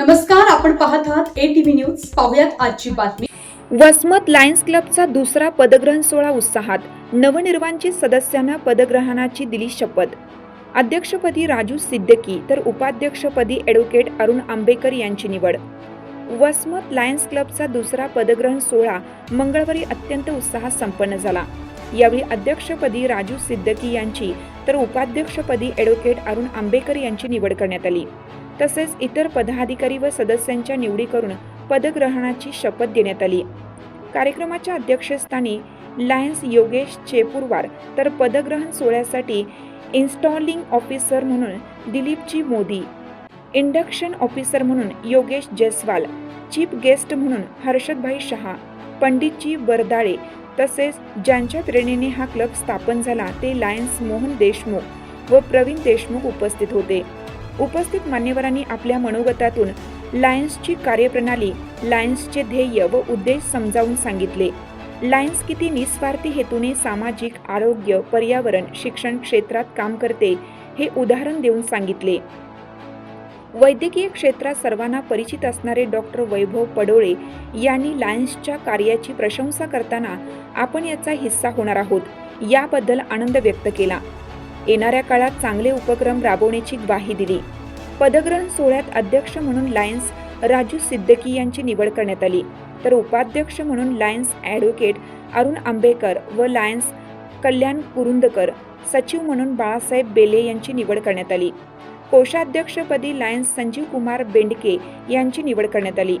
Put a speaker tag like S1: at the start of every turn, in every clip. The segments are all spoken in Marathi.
S1: नमस्कार आपण पाहत आहात ए टीव्ही न्यूज पाहुयात आजची बातमी.
S2: वसमत लायन्स क्लबचा दुसरा पदग्रहण सोहळा उत्साहात. नवनिर्वाचित सदस्यांना पदग्रहणाची दिली शपथ. अध्यक्षपदी राजू सिद्दकी तर उपाध्यक्षपदी ॲडव्होकेट अरुण आंबेकर यांची निवड. वसमत लायन्स क्लबचा दुसरा पदग्रहण सोहळा मंगळवारी अत्यंत उत्साहात संपन्न झाला. यावेळी अध्यक्षपदी राजू सिद्दकी यांची तर उपाध्यक्षपदी ॲडव्होकेट अरुण आंबेकर यांची निवड करण्यात आली. तसेच इतर पदाधिकारी व सदस्यांच्या निवडी करून पदग्रहणाची शपथ देण्यात आली. कार्यक्रमाच्या अध्यक्षस्थानी लायन्स योगेश चेपूरवार तर पदग्रहण सोहळ्यासाठी इन्स्टॉलिंग ऑफिसर म्हणून दिलीपजी मोदी इंडक्शन ऑफिसर म्हणून योगेश जयस्वाल चीफ गेस्ट म्हणून हर्षदभाई शहा पंडितजी बरदाळे तसेच ज्यांच्या प्रेरणेने हा क्लब स्थापन झाला ते लायन्स मोहन देशमुख व प्रवीण देशमुख उपस्थित होते. उपस्थित मान्यवरांनी आपल्या मनोगतातून लायन्सची कार्यप्रणाली लायन्सचे ध्येय व उद्देश समजावून सांगितले. लायन्स किती निस्वार्थी हेतूने सामाजिक आरोग्य पर्यावरण शिक्षण क्षेत्रात काम करते हे उदाहरण देऊन सांगितले. वैद्यकीय क्षेत्रात सर्वांना परिचित असणारे डॉक्टर वैभव पडोळे यांनी लायन्सच्या कार्याची प्रशंसा करताना आपण याचा हिस्सा होणार आहोत याबद्दल आनंद व्यक्त केला. येणाऱ्या काळात चांगले उपक्रम राबवण्याची ग्वाही दिली. पदग्रहण सोहळ्यात अध्यक्ष म्हणून लायन्स राजू सिद्दकी यांची निवड करण्यात आली. तर उपाध्यक्ष म्हणून लायन्स ॲडव्होकेट अरुण आंबेकर व लायन्स कल्याण कुरुंदकर सचिव म्हणून बाळासाहेब बेले यांची निवड करण्यात आली. कोषाध्यक्षपदी लायन्स संजीव कुमार बेंडके यांची निवड करण्यात आली.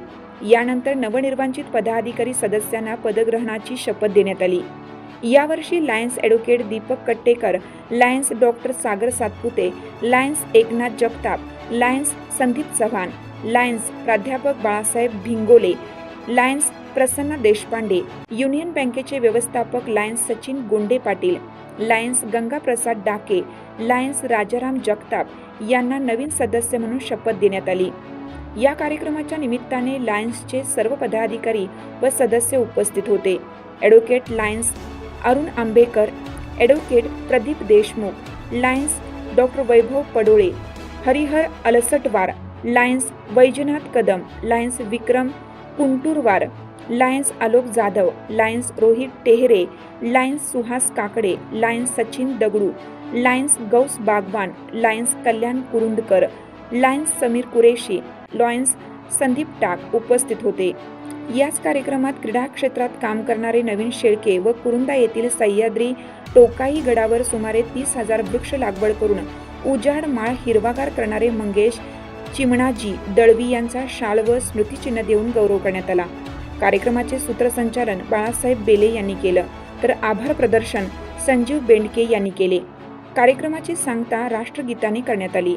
S2: यानंतर नवनिर्वाचित पदाधिकारी सदस्यांना पदग्रहणाची शपथ देण्यात आली. यावर्षी Lions advocate Deepak Kattekar Lions doctor Sagar Satpute Lions Eknath Jagtap Lions Sandeep Chavan Lions प्राध्यापक बाळासाहेब भिंगोले लायन्स प्रसन्न देशपांडे युनियन बँकेचे व्यवस्थापक Lions Sachin Gonde Patil Lions Gangaprasad Dake Lions Rajaram Jagtap यांना नवीन सदस्य म्हणून शपथ देण्यात आली. या कार्यक्रमाच्या निमित्ताने लायन्सचे सर्व पदाधिकारी व सदस्य उपस्थित होते. Advocate Lions Arun Ambekar advocate Pradeep Deshmukh Lions doctor Vaibhav Padole Harihar Alsatwar Lions Vaijnath Kadam Lions Vikram Kunturwar Lions Alok Jadhav Lions Rohit Tehre Lions Suhas Kakade Lions Sachin Dagdu Lions Ghaus Bagwan Lions Kalyan Kurundkar Lions Sameer Qureshi Lions Sandeep Tak उपस्थित होते. याच कार्यक्रमात क्रीडा क्षेत्रात काम करणारे नवीन शेळके व कुरुंदा येथील सह्याद्री टोकाई गडावर सुमारे तीस हजार वृक्ष लागवड करून उजाड माळ हिरवागार करणारे मंगेश चिमणाजी दळवी यांचा शाल व स्मृतिचिन्ह देऊन गौरव करण्यात आला. कार्यक्रमाचे सूत्रसंचालन बाळासाहेब बेले यांनी केलं. तर आभार प्रदर्शन संजीव बेंडके यांनी केले. कार्यक्रमाची सांगता राष्ट्रगीताने करण्यात आली.